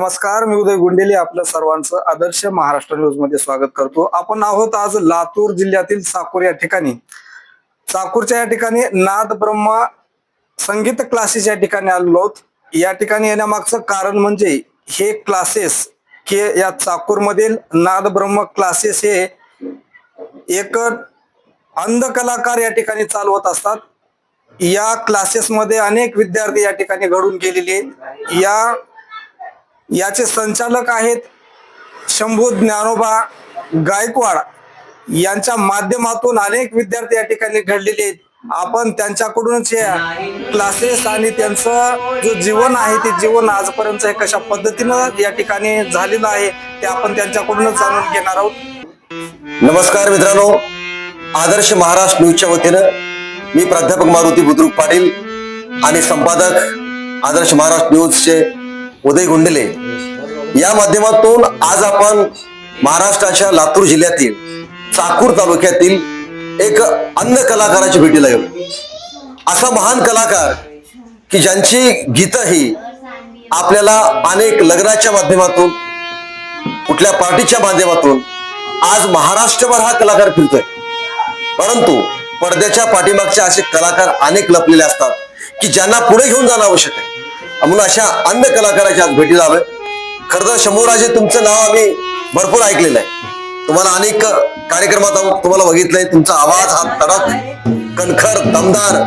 नमस्कार मी उदय गुंडेले आपल्या सर्वांचं आदर्श महाराष्ट्र न्यूजमध्ये स्वागत करतो. आपण आहोत आज लातूर जिल्ह्यातील चाकूर या ठिकाणी. चाकूरच्या या ठिकाणी नाद ब्रह्मा संगीत क्लासेस या ठिकाणी आलेलो आहोत. या ठिकाणी येण्यामागचं कारण म्हणजे हे क्लासेस हे या चाकूरमधील नाद ब्रह्म क्लासेस हे एक अंध कलाकार या ठिकाणी चालवत असतात. या क्लासेसमध्ये अनेक विद्यार्थी या ठिकाणी घडून गेलेले या याचे संचालक आहेत शंभू ज्ञानोबा गायकवाड. यांच्या माध्यमातून अनेक विद्यार्थी या ठिकाणी घडलेले आहेत. आपण त्यांच्याकडूनच हे क्लासेस आणि त्यांचं जो जीवन आहे ते जीवन आजपर्यंत हे कशा पद्धतीनं या ठिकाणी झालेलं आहे ते आपण त्यांच्याकडूनच जाणून घेणार आहोत. नमस्कार मित्रांनो. आदर्श महाराष्ट्र न्यूजच्या वतीनं मी प्राध्यापक मारुती बुद्रुक पाटील आणि संपादक आदर्श महाराष्ट्र न्यूजचे उदय गुंडले. या माध्यमातून आज आपण महाराष्ट्राच्या लातूर जिल्ह्यातील चाकूर तालुक्यातील एक अन्य कलाकाराची भेटीला येऊ असा महान कलाकार की ज्यांची गीतं ही आपल्याला अनेक लग्नाच्या माध्यमातून कुठल्या पार्टीच्या माध्यमातून आज महाराष्ट्रभर हा कलाकार फिरतोय. परंतु पडद्याच्या पाठीमागचे असे कलाकार अनेक लपलेले असतात की ज्यांना पुढे घेऊन जाणं आवश्यक आहे. म्हणून अशा अन्य कलाकाराच्या आज भेटी आलोय. खरं तर शंभूराजे तुमचं नाव आम्ही भरपूर ऐकलेलं आहे. तुम्हाला अनेक कार्यक्रमात तुम्हाला बघितलंय तुमचा आवाज हा तडक कणखर दमदार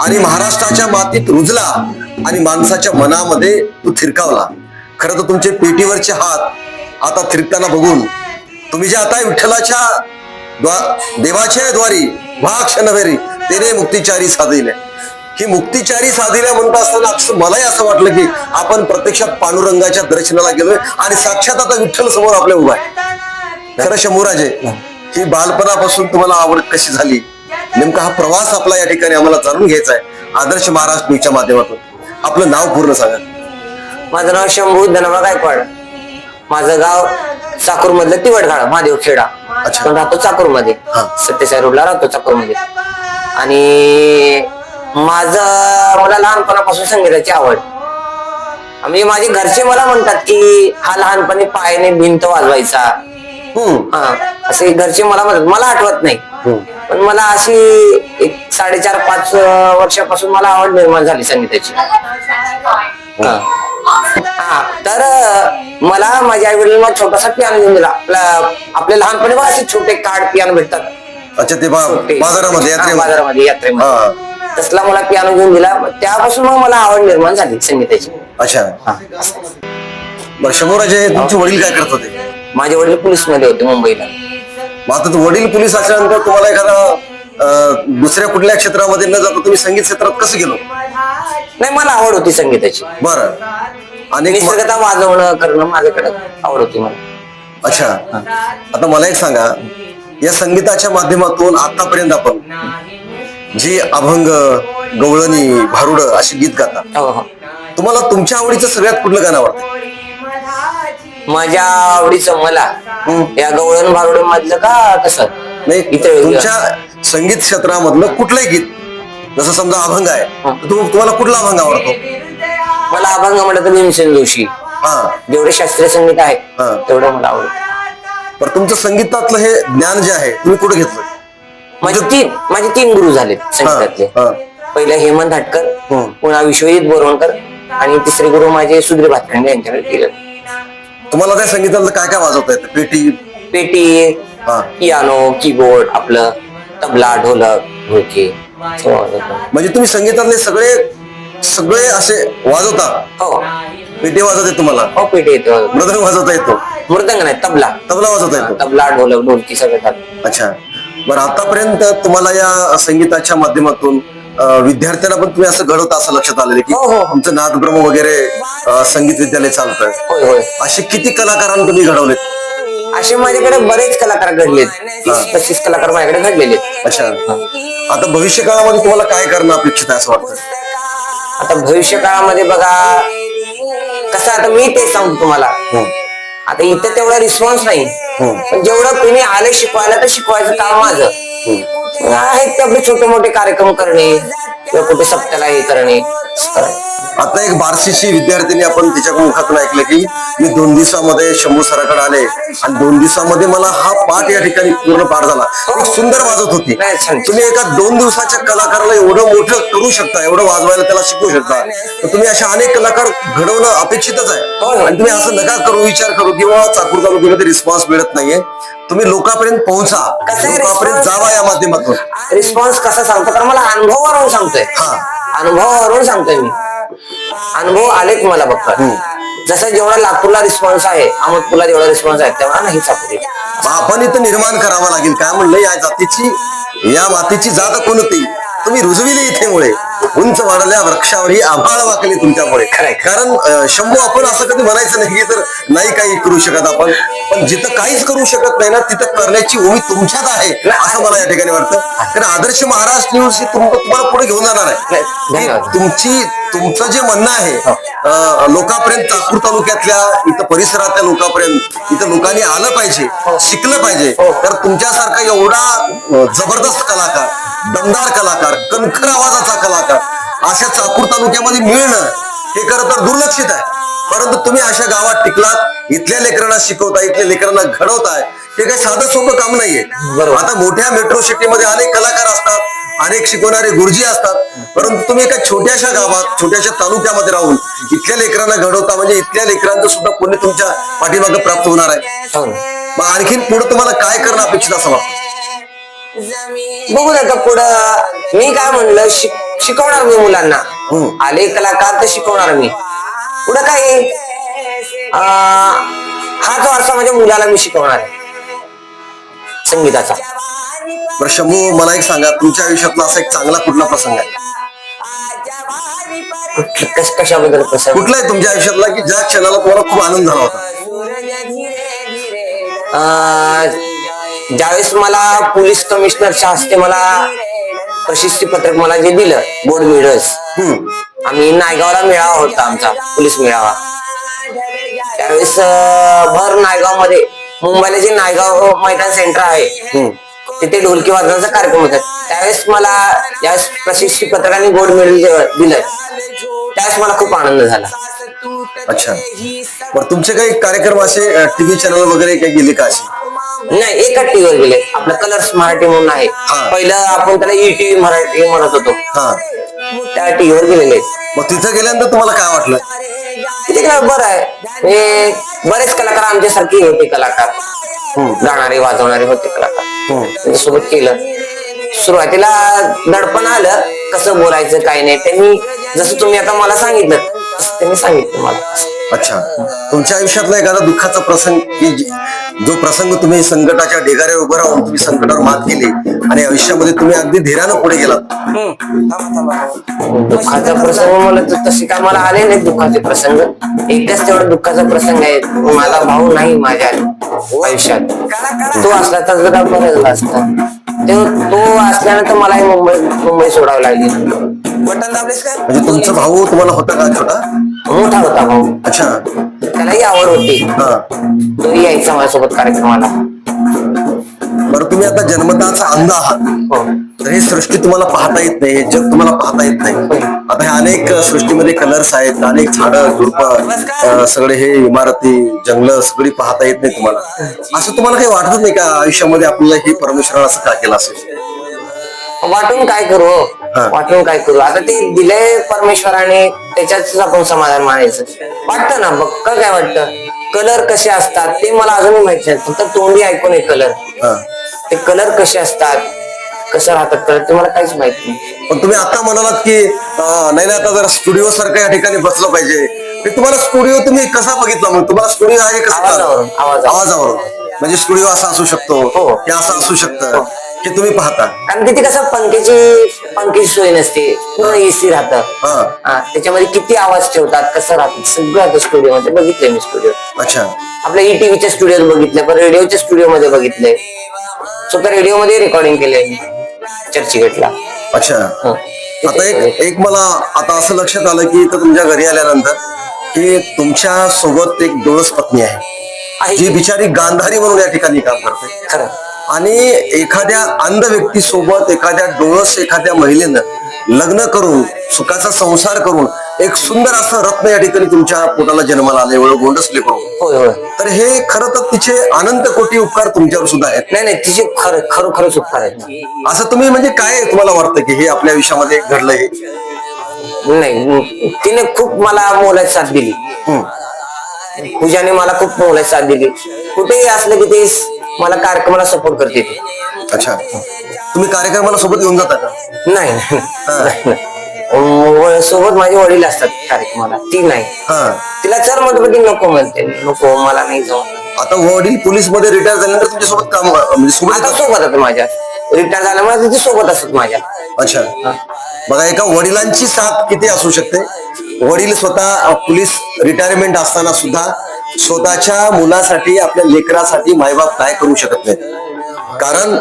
आणि महाराष्ट्राच्या मातीत रुजला आणि माणसाच्या मनामध्ये तो थिरकावला. खरं तर तुमचे पेटीवरचे हात आता थिरकताना बघून तुम्ही जे आता विठ्ठलाच्या द्वा- देवाच्या द्वारी भाक्ष नव्हेरी तेने मुक्तिचारी साधिले. ही मुक्तिचारी साधिल्या म्हणत असताना मलाही असं वाटलं की आपण प्रत्यक्षात पांडुरंगाच्या दर्शनाला गेलोय आणि साक्षात आता विठ्ठल समोर आपल्या उभा आहे. खरं शंभूराजे ही बालपणापासून तुम्हाला आवड कशी झाली? नेमका हा प्रवास आपला या ठिकाणी आम्हाला जाणून घ्यायचा आहे. आदर्श महाराष्ट्र न्यूजच्या माध्यमातून. आपलं नाव पूर्ण सांगा. माझं नाव शंभू धनवा गायकवाड. माझं गाव चाकूर मधलं तिवडगाळ महादेव खेडा. राहतो चाकूरमध्ये हा. सत्यसाई रोडला राहतो चाकूरमध्ये आणि माझं मला लहानपणापासून संगीताची आवड. म्हणजे माझे घरचे मला म्हणतात की हा लहानपणी पायाने भिंत वाजवायचा. हा असे घरचे मला म्हणतात. मला आठवत नाही. पण मला अशी एक साडेचार पाच वर्षापासून मला आवड निर्माण झाली संगीताची. हा. तर मला माझ्या आई वडील छोटासा पियानो घेऊन दिला. आपला आपल्या लहानपणी बघा असे छोटे कार्ड पियानो भेटतात. अच्छा ते. बाजारामध्ये यात्रेमध्ये. तसला मला पियानो घेऊन दिला. त्यापासून मग मला आवड निर्माण झाली संगीताची. अच्छा. हा. बरं शंभूराजे तुमचे वडील काय करत होते? माझे वडील पोलीसमध्ये होते मुंबईला. मग आता तू वडील पोलीस असल्यानंतर तुम्हाला एखादा अं, दुसऱ्या कुठल्या क्षेत्रामध्ये न जाता तुम्ही संगीत क्षेत्रात कसं गेलो? नाही मला आवड होती संगीताची. बरं. अनेक म- निसर्गता वाजवणं करणं माझ्याकडे आवड होती मला. अच्छा. आता मला एक सांगा. या संगीताच्या माध्यमातून आतापर्यंत आपण जी अभंग गवळणी भारुड अशी गीत गाता हो हो. तुम्हाला तुमच्या आवडीचं सगळ्यात कुठलं गाणं आवडतं? माझ्या आवडीचं मला या गवळण भारुड मधलं का कसं नाही इथे तुमच्या संगीत क्षेत्रामधलं कुठलंही गीत जसं समजा अभंग आहे तर तुम- तुम्हाला कुठला अभंग आवडतो? मला अभंग म्हणलं तर भीमसेन जोशी. हा. जेवढे शास्त्रीय संगीत आहे हा. तेवढं मला आवडत. पण तुमचं संगीतातलं हे ज्ञान जे आहे तुम्ही कुठे घेतलं? माझे तीन माझे तीन गुरु झाले संगीतातले. पहिला हेमंत हटकर. पुन्हा विश्वजित बोरवणकर आणि तिसरे गुरु माझे सुधीर भातखंडे यांच्याकडे गेले तुम्हाला त्या संगीतातलं काय काय वाजवता येतं? पेटी? पेटी. पियानो कीबोर्ड आपलं तबला ढोलक ढोलकी. म्हणजे तुम्ही संगीतातले सगळे सगळे असे वाजवता? हो. पेटी वाजवता तुम्हाला? हो पेटी येतो मृदंग वाजवता येतो? मृदंग नाही तबला. तबला वाजवता येतो. तबला ढोलक ढोलकी सगळं. अच्छा. बरं आतापर्यंत तुम्हाला या संगीताच्या माध्यमातून विद्यार्थ्यांना पण तुम्ही असं घडवता असं लक्षात आलेलं की हो, हो, हो. तुमचं नादब्रह्म वगैरे अं, संगीत विद्यालय चालतं होय होय. असे किती कलाकारांना तुम्ही घडवलेत? असे माझ्याकडे बरेच कलाकार घडलेत. तीस पस्तीस कलाकार माझ्याकडे घडलेले आहेत. अच्छा. आता भविष्य काळामध्ये तुम्हाला काय करणं अपेक्षित आहे असं वाटतं आता भविष्य काळामध्ये बघा कसं आता मी तेच सांगतो तुम्हाला. हो. आता इथं तेवढा रिस्पॉन्स नाही. जेवढं तुम्ही आले शिकवायला तर शिकवायचं काम माझं. आहेत ते आपले छोटे मोठे कार्यक्रम करणे. किंवा कुठे सप्त्याला हे करणे आता एक बार्शीची विद्यार्थिनी आपण तिच्या मुखातून ऐकलं की मी दोन दिवसामध्ये शंभू सराकडे आले आणि दोन दिवसामध्ये मला हा पाठ या ठिकाणी पूर्ण पाठ झाला. एक सुंदर वाजत होती. तुम्ही एका दोन दिवसाच्या कलाकाराला एवढं मोठं करू शकता एवढं वाजवायला त्याला शिकवू शकता. तर तुम्ही अशा अनेक कलाकार घडवणं अपेक्षितच हो, आहे. हो. आणि तुम्ही असं नका करू विचार करू किंवा चाकूर तालुक्यामध्ये रिस्पॉन्स मिळत नाहीये. तुम्ही लोकांपर्यंत पोहोचा. लोकांपर्यंत? जावा या माध्यमातून. रिस्पॉन्स कसा सांगतो? कारण मला अनुभवावरून सांगतोय. अनुभवावरून सांगतोय मी. अनुभव आलेत मला बघतात जसं जेवढा लातूरला रिस्पॉन्स आहे अहमदपूरला जेवढा रिस्पॉन्स आहे तेवढा नाही मग आपण इथं निर्माण करावं लागेल. काय म्हणलं या जातीची या मातीची जात कोणती तुम्ही रुजविली इथेमुळे उंच वाढल्या वृक्षावर ही आभाळ वाकली तुमच्यामुळे. कारण शंभू आपण असं कधी म्हणायचं नाही की तर नाही काही करू शकत आपण. पण जिथं काहीच करू शकत नाही ना तिथं करण्याची उमेद तुमच्यात आहे असं मला या ठिकाणी वाटतं. कारण आदर्श महाराष्ट्र न्यूज ही तुम- तुम्हाला पुढे घेऊन जाणार आहे. तुमची तुमचं जे म्हणणं आहे अं, लोकांपर्यंत चाकूर तालुक्यातल्या इथं परिसरातल्या लोकांपर्यंत इथं लोकांनी आलं पाहिजे शिकलं पाहिजे. तर तुमच्यासारखा एवढा जबरदस्त कलाकार दमदार कलाकार कणखर आवाजाचा कलाकार अशा चाकूर तालुक्यामध्ये मिळणं हे खरं तर दुर्लक्षित आहे परंतु तुम्ही अशा गावात टिकलात इथल्या लेकरांना शिकवता इथल्या लेकरांना घडवताय हे काही साधं सोपं काम नाहीये बरोबर. आता मोठ्या मेट्रो सिटीमध्ये अनेक कलाकार असतात अनेक शिकवणारे गुरुजी असतात परंतु तुम्ही एका छोट्याशा गावात छोट्याशा तालुक्यामध्ये राहून इथल्या लेकरांना घडवता म्हणजे इथल्या लेकरांचं सुद्धा पुण्य तुमच्या पाठीमागे प्राप्त होणार आहे हो. मग आणखीन पुढे तुम्हाला काय करणं अपेक्षित असं वाटतं बघू आता पुढं. मी काय म्हणलं शिक- शिकवणार मी मुलांना. आले कलाकार तर शिकवणार मी. पुढं काय हाच वारसा माझ्या मुलाला मी शिकवणार आहे. संगीताचा. बरं शंभू मला एक सांगा तुमच्या आयुष्यातला असा एक चांगला कुठला प्रसंग आहे? कशाबद्दल कसं कुठला आहे तुमच्या आयुष्यातला की ज्या क्षणाला तुम्हाला खूप आनंद झाला होता? ज्यावेळेस मला पोलीस कमिशनरच्या हस्ते मला प्रशस्ती पत्रक मला जे दिलं बोर्ड मिळस आम्ही नायगावला मेळावा होता आमचा पोलीस मेळावा. त्यावेळेस भर नायगावमध्ये मुंबईला जे नायगाव मैदान सेंटर आहे तिथे ढोलकी वाजण्याचा कार्यक्रम होता. त्यावेळेस मला ज्यावेळेस प्रशिक्षित पत्रकाने गोल्ड मेडल दिलं त्यावेळेस मला खूप आनंद झाला. अच्छा. बरं तुमचे काही कार्यक्रम असे टीव्ही चॅनल वगैरे काही गेले का असे? नाही एका टीव्हीवर गेले. आपलं कलर्स मराठी म्हणून आहे. हा. पहिलं आपण त्याला ई टीव्ही मराठी म्हणत होतो. हा. त्या टीव्हीवर गेलेले. मग तिथं गेल्यानंतर तुम्हाला काय वाटलं? तिथे काय बरं आहे. म्हणजे बरेच कलाकार आमच्यासारखे होते कलाकार. गाणारे वाजवणारे होते कलाकार. त्यांच्यासोबत केलं. सुरुवातीला दडपण आलं. कसं बोलायचं काय नाही. त्यांनी जसं तुम्ही आता मला सांगितलं तसं त्यांनी सांगितलं मला. अच्छा. तुमच्या आयुष्यातला एखादा दुःखाचा प्रसंग की जे- जो प्रसंग तुम्ही संकटाच्या ढेगाऱ्यावर उभं राहून तुम्ही संकटावर मात केली आणि आयुष्यामध्ये तुम्ही अगदी धीरानं पुढे गेलात? दुःखाचा प्रसंग मला तर तसे काय मला आले नाही दुःखाचे प्रसंग. एकच तेवढा दुःखाचा प्रसंग आहे. माझा भाऊ नाही माझ्या आयुष्यात. तो असला तर जरा बरं झालं असतं. तो तो असल्यानंतर मला मुंबई मुंबई सोडावं लागली. बटन दाबलेस का? म्हणजे तुमचा भाऊ तुम्हाला होता का छोटा? मोठा होता भाऊ. अच्छा. त्यालाही आवड होती. हा. तोही यायचा माझ्यासोबत कार्यक्रमाला. बरं तुम्ही आता जन्मताचा अंध आहात. हो. तर ही सृष्टी तुम्हाला पाहता येत नाही हे जग तुम्हाला पाहता येत नाही. आता हे अनेक सृष्टीमध्ये कलर्स आहेत अनेक झाडं झुडपं सगळे हे इमारती जंगल सगळी पाहता येत नाही तुम्हाला. असं तुम्हाला काही वाटत नाही का आयुष्यामध्ये आपल्याला हे परमेश्वरानं असं का केलं असेल? वाटून काय करू हो? हा. वाटून काय करू? आता ते दिले परमेश्वराने त्याच्याच आपण समाधान मानायचं. वाटतं ना बघ काय वाटतं? कलर कसे असतात ते मला अजूनही माहीत नाही फक्त तोंडी ऐकून आहे कलर हा. ते कलर कसे असतात कसं राहतात कलर ते मला काहीच माहीत नाही. पण तुम्ही आता म्हणालात की अं, नाही नाही आता जरा स्टुडिओ सारखं या ठिकाणी बसलं पाहिजे. ते तुम्हाला स्टुडिओ तुम्ही कसा बघितला मग तुम्हाला स्टुडिओ आहे कसं आवाजावरून, आवाजावरून. आवाजावरून. म्हणजे स्टुडिओ असा असू शकतो हो. हे असं असू शकतं. हे तुम्ही पाहता. कारण तिथे कसं पंख्याची पंख्याची सोय नसते. पूर्ण एसी राहतं. हा. हा त्याच्यामध्ये किती आवाज ठेवतात कसं राहतात सगळं आता स्टुडिओ मध्ये बघितलंय मी स्टुडिओ. अच्छा. आपल्या ई टीव्हीच्या स्टुडिओत बघितलंय पण रेडिओच्या स्टुडिओ मध्ये बघितलंय. स्वतः रेडिओ मध्ये रेकॉर्डिंग केलंय मी चर्चगेटला. अच्छा. आता एक एक मला आता असं लक्षात आलं की इथं तुमच्या घरी आल्यानंतर की तुमच्यासोबत एक डोळस पत्नी आहे. आहे. जी बिचारी गांधारी म्हणून या ठिकाणी काम करते. खरं. आणि एखाद्या अंध व्यक्ती सोबत एखाद्या डोळस एखाद्या महिलेनं लग्न करून सुखाचा संसार करून एक सुंदर असं रत्न या ठिकाणी तुमच्या पोटाला जन्माला आले एवढं गोंडस लेकरू. होय होय. तर हे खरं तर तिचे अनंत कोटी उपकार तुमच्यावर सुद्धा आहेत. नाही नाही तिचे खरं खरोखरच उपकार आहेत. असं तुम्ही म्हणजे काय तुम्हाला वाटतं की हे आपल्या आयुष्यामध्ये घडलं हे नाही तिने खूप मला मोलाची साथ दिली. हम्म. पूजाने मला खूप मोलाची साथ दिली. कुठेही असलं की ते मला कार्यक्रमाला सपोर्ट करते ती. अच्छा. तुम्ही कार्यक्रमाला सोबत घेऊन जाता का? नाही नाही, नाही. व- सोबत माझे वडील असतात कार्यक्रमाला. ती नाही. हा. तिला चल की नको म्हणते. नको मला नाही जाऊ आता वडील पोलीसमध्ये रिटायर झाल्यानंतर तुमच्यासोबत काम म्हणजे सोबत आता? सोबत असत माझ्या. रिटायर झाल्यामुळे तिथे सोबत असत माझ्या. अच्छा. बघा एका वडिलांची साथ किती असू शकते? वडील स्वतः अ, पोलीस रिटायरमेंट असताना सुद्धा स्वतःच्या मुलासाठी आपल्या लेकरासाठी मायबाप काय करू शकत नाही कारण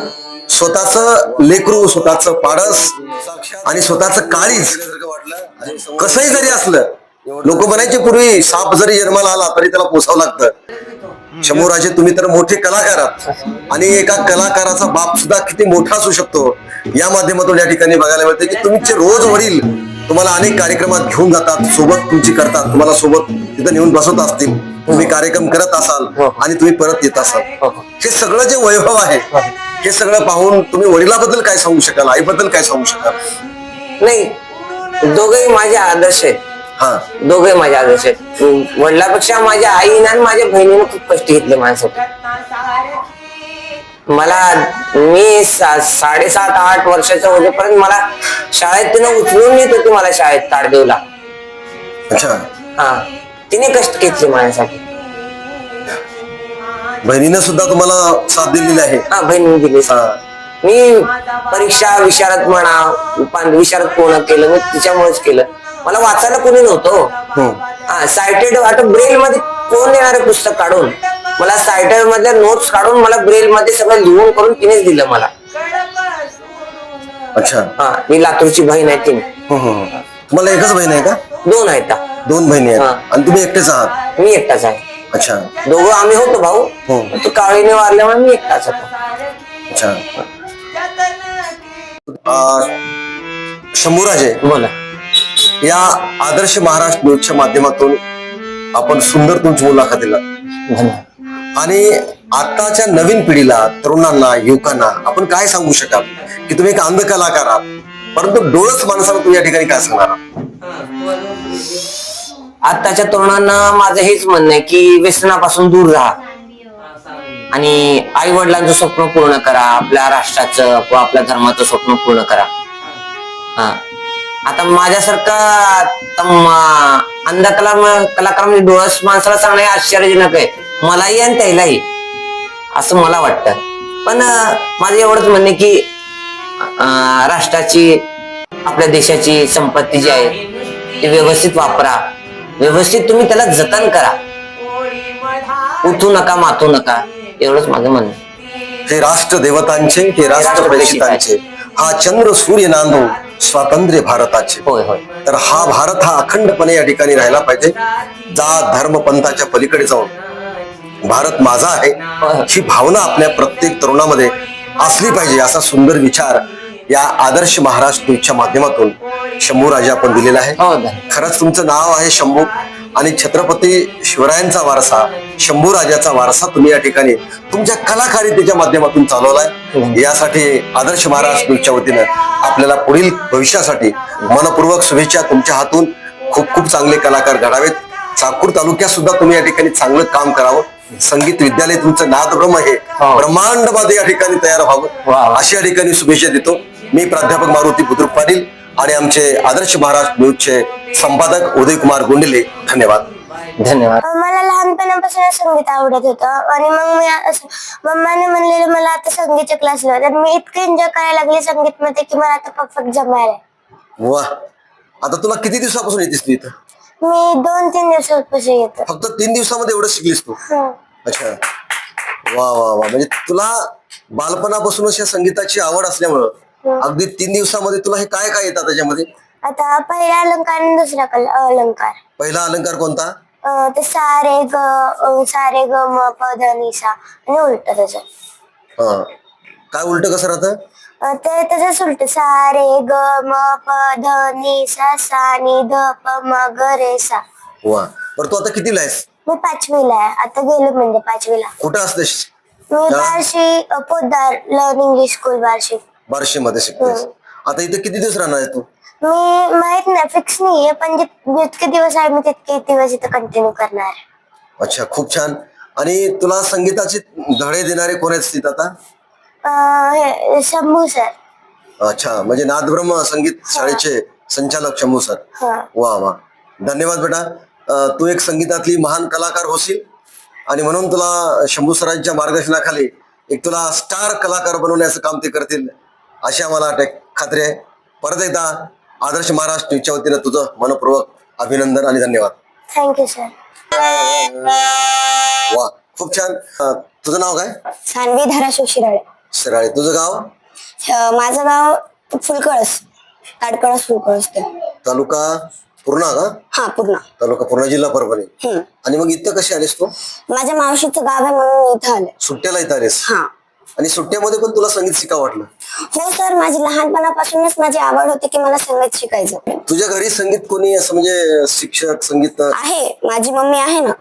स्वतःच लेकरू स्वतःच पाडस आणि स्वतःच काळीज कसंही जरी असलं लोक म्हणायचे पूर्वी साप जरी जन्माला आला तरी त्याला पोसावं लागतं. शंभूराजे तुम्ही तर मोठे कलाकार आहात. आणि एका कलाकाराचा बाप सुद्धा किती मोठा असू शकतो. या माध्यमातून या ठिकाणी बघायला मिळते की तुमचे रोज वडील तुम्हाला अनेक कार्यक्रमात घेऊन जातात सोबत तुमची करतात तुम्हाला सोबत तिथं नेऊन बसवत असतील. तुम्ही कार्यक्रम करत असाल आणि तुम्ही परत येत असाल. हे. सगळं जे वैभव आहे हे. सगळं पाहून तुम्ही वडिलाबद्दल काय सांगू शकाल आईबद्दल काय सांगू शकाल? नाही दोघेही माझे आदर्श आहेत. हा. दोघे माझे आदर्श आहेत. वडिलापेक्षा माझ्या आईने आणि माझ्या बहिणीने खूप कष्ट घेतले माझ्यासाठी मला मी सा- साडेसात आठ वर्षाच्या होतेपर्यंत मला शाळेत तिनं उचलून नेत होती मला शाळेत ताडदेवला. अच्छा. हा. तिने कष्ट घेतले माझ्यासाठी. बहिणीनं सुद्धा तुम्हाला साथ दिलेली आहे. हा बहिणी दिली मी परीक्षा विशारद म्हणा विशारद पूर्ण केलं मी तिच्यामुळेच केलं. मला वाचायला कोणी नव्हतं. हा सायटेड आता ब्रेल मध्ये कोण येणार पुस्तक काढून? मला सायटेड मधल्या नोट्स काढून मला ब्रेल मध्ये सगळं लिहून करून तिनेच दिलं मला. अच्छा. हा मी लातूरची बहीण आहे तिने. हम्म. तुम्हाला एकच बहीण आहे का? दोन आहेत. त्या. दोन बहिणी हा. आहेत आणि तुम्ही एकटेच आहात? मी एकटाच आहे. अच्छा. दोघं आम्ही होतो भाऊ. हो. तू काळीने वारल्यामुळे मी एकटाच होतो. अच्छा. अं, शंभूराजे. बोला. या आदर्श महाराष्ट्र न्यूजच्या माध्यमातून आपण सुंदर तुमची मुलाखत दिला. धन्यवाद. आणि आताच्या नवीन पिढीला तरुणांना युवकांना आपण काय सांगू शकाल? की तुम्ही एक अंध कलाकार आहात परंतु डोळस माणसाला तुम्ही या ठिकाणी काय सांगणार आत्ताच्या आताच्या तरुणांना माझं हेच म्हणणं आहे की व्यसनापासून दूर राहा. आणि आई वडिलांचं स्वप्न पूर्ण करा आपल्या राष्ट्राचं आपल्या धर्माचं स्वप्न पूर्ण करा. हा. आता माझ्यासारखा अंध कला कलाकार म्हणजे डोळस माणसाला सांगणं आश्चर्यजनक आहे. मलाही आणि त्यालाही. असं मला वाटतं. पण माझं एवढंच म्हणणे की अं, राष्ट्राची आपल्या देशाची संपत्ती जी आहे ती व्यवस्थित वापरा. व्यवस्थित तुम्ही त्याला जतन करा. उठू नका मातू नका. एवढंच माझं म्हणणं हे राष्ट्र देवतांचे हे राष्ट्र प्रेषितांचे हा चंद्र सूर्य नांदू स्वातंत्र्य भारताचे. होय होय. तर हा भारत हा अखंडपणे या ठिकाणी राहिला पाहिजे. जात धर्म पंथाच्या पलीकडे जाऊन. भारत माझा आहे. ही भावना आपल्या प्रत्येक तरुणामध्ये असली पाहिजे असा सुंदर विचार या आदर्श महाराष्ट्र माध्यमातून शंभू राजा आपण दिलेला आहे. हो धन्यवाद. खरंच तुमचं नाव आहे शंभू. आणि छत्रपती शिवरायांचा वारसा शंभू राजाचा वारसा तुम्ही या ठिकाणी तुमच्या कलाकारितेच्या माध्यमातून चालवलाय. यासाठी आदर्श महाराष्ट्र न्यूजच्या वतीनं आपल्याला पुढील भविष्यासाठी मनपूर्वक शुभेच्छा तुमच्या हातून. खूप खूप चांगले कलाकार घडावेत. चाकूर तालुक्यात सुद्धा तुम्ही या ठिकाणी चांगलं काम करावं. संगीत विद्यालय तुमचं नादब्रह्म हे हो. ब्रह्मांडमध्ये या ठिकाणी तयार. व्हावं. अशी या ठिकाणी शुभेच्छा देतो. मी प्राध्यापक मारुती बुद्रुक पाटील. आणि आमचे आदर्श महाराष्ट्र न्यूजचे संपादक उदय कुमार गुंडिले धन्यवाद. धन्यवाद. मला लहानपणापासून संगीत आवडत होतं आणि मग मी असं मम्माने म्हणलेलं मला आता संगीतच्या क्लासला तर मी इतकं एन्जॉय करायला लागले संगीत मध्ये की मला आता परफेक्ट जमायला वा आता तुला किती दिवसापासून येतेस तू इथं? मी दोन तीन दिवसापासून येतो. फक्त तीन दिवसामध्ये एवढं शिकलीस तू? हं. अच्छा. वा वा वा म्हणजे तुला बालपणापासूनच या संगीताची आवड असल्यामुळं अगदी तीन दिवसामध्ये तुला हे काय काय येतात त्याच्यामध्ये? आता पहिला अलंकार आणि दुसरा कल अलंकार. पहिला अलंकार कोणता? अं, ते सारे ग अं, सारे ग म प ध नि सा आणि उलट त्याचं. हा. काय उलट कसं राहतं? अं, ते त्याच उलट. सा रे ग म प ध नि सा सा नि ध प म ग रे सा. वा. बरं तू आता कितीला आहेस? मी पाचवीला आहे. आता गेलो म्हणजे पाचवीला. कुठं असतेस? मी? बार्शी अं, Podar learn English school Barshi. Barshi मध्ये शिकतेस आता इथे किती दिवस राहणार आहे तू? मी माहीत नाही फिक्स नाहीये पण जित- जितके दिवस आहे मी तितके दिवस इथं कंटिन्यू करणार. आहे. अच्छा खूप छान. आणि तुला संगीताचे धडे देणारे कोण आहेत तिथं आता? अं, हे शंभू सर. अच्छा म्हणजे नादब्रह्म संगीत शाळेचे संचालक शंभू सर. हा. वा वा. धन्यवाद बेटा. अं, तू एक संगीतातली महान कलाकार होशील. आणि म्हणून तुला शंभू सरांच्या मार्गदर्शनाखाली एक तुला स्टार कलाकार बनवण्याचं काम ते करतील. अशी आम्हाला खात्री आहे. परत एकदा आदर्श महाराष्ट्र न्यूजच्या वतीनं तुझं मनपूर्वक अभिनंदन आणि धन्यवाद. थँक्यू सर वा खूप छान. अं, तुझं नाव काय? सानवी धाराशिव शिराळे शिराळे तुझं गाव? अं, माझं गाव फुलकळस ताडकळस फुलकळस ते. तालुका पूर्णा का? हा पूर्ण. तालुका पूर्णा जिल्हा परभणी. हम्म. आणि मग इथं कशी आलीस तू? माझ्या मावशीचं गाव आहे म्हणून मी इथं आले. सुट्ट्याला इथं आलीस? हा. आणि सुट्ट्यामध्ये पण तुला संगीत शिका वाटलं. हो सर. माझी लहानपणापासूनच माझी आवड होती की मला संगीत शिकायचं. तुझ्या घरी संगीत कोणी असं म्हणजे शिक्षक संगीत आहे. माझी मम्मी आहे ना.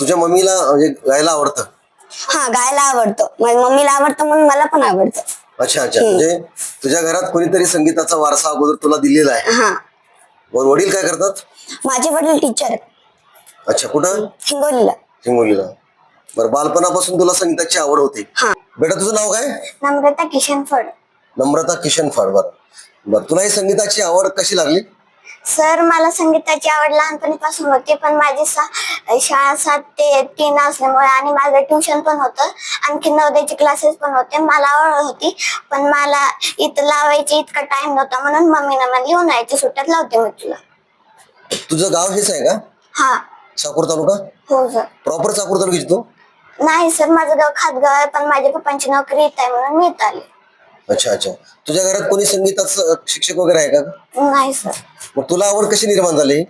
तुझ्या मम्मीला म्हणजे गायला आवडतं? हा गायला आवडतं. माझ्या मम्मीला आवडतं म्हणून मला पण आवडतं. अच्छा अच्छा. म्हणजे तुझ्या घरात कोणीतरी संगीताचा वारसा अगोदर तुला दिलेला आहे? हा. वडील काय करतात? माझे वडील टीचर अच्छा कुठं? हिंगोलीला. हिंगोलीला. बरं बालपणापासून तुला संगीताची आवड होती. हा. बेटा तुझं नाव काय? नम्रता किशन फड. नम्रता किशन फाड बरं. बरं तुला ही संगीताची आवड कशी लागली? सर मला संगीताची आवड लहानपणीपासून होती पण माझी सा- शाळा सात ते तीन असल्यामुळे आणि माझं ट्युशन पण होतं आणखी नवोदयचे क्लासेस पण होते मला आवड होती पण मला इथं लावायची इतका टाइम नव्हता म्हणून मम्मीनं मला लिहून यायची सुट्ट्यात लावते मी तुला. तुझं गाव हेच आहे का? हा. साकूर तालुका? हो सर. प्रॉपर साकूर तालुक्याची तू? नाही सर माझं गाव खातगाव आहे पण माझ्या पप्पांची नोकरी इथं आहे म्हणून मी इथं आले. अच्छा अच्छा. तुझ्या घरात कोणी संगीताचं शिक्षक वगैरे आहे का? नाही सर. मग तुला आवड कशी निर्माण झाली?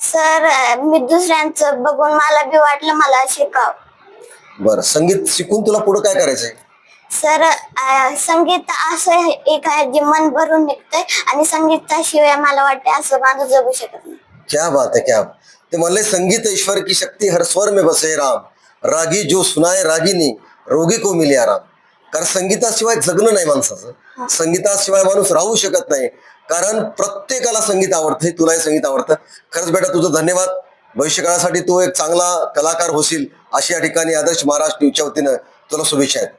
सर मी दुसऱ्यांचं बघून मला बी वाटलं मला शिकाव. बरं संगीत शिकून तुला पुढे काय करायचंय? सर अं, संगीत असं एक आहे जे मन भरून निघतंय आणि संगीताशिवाय मला वाटते असं माझं जगू शकत नाही. क्या बात है क्या ते म्हणले संगीत ईश्वर की शक्ती हर स्वर में बसे राम. रागी जो सुनाय रागिनी रोगी को मिले आराम. कारण संगीताशिवाय जगणं नाही माणसाचं. संगीताशिवाय माणूस राहू शकत नाही. कारण प्रत्येकाला संगीत आवडतं हे तुलाही संगीत आवडतं. खरंच बेटा तुझं धन्यवाद. भविष्यकाळासाठी तू एक चांगला कलाकार होशील अशी या ठिकाणी आदर्श महाराष्ट्र न्यूजच्या वतीनं तुला शुभेच्छा आहेत.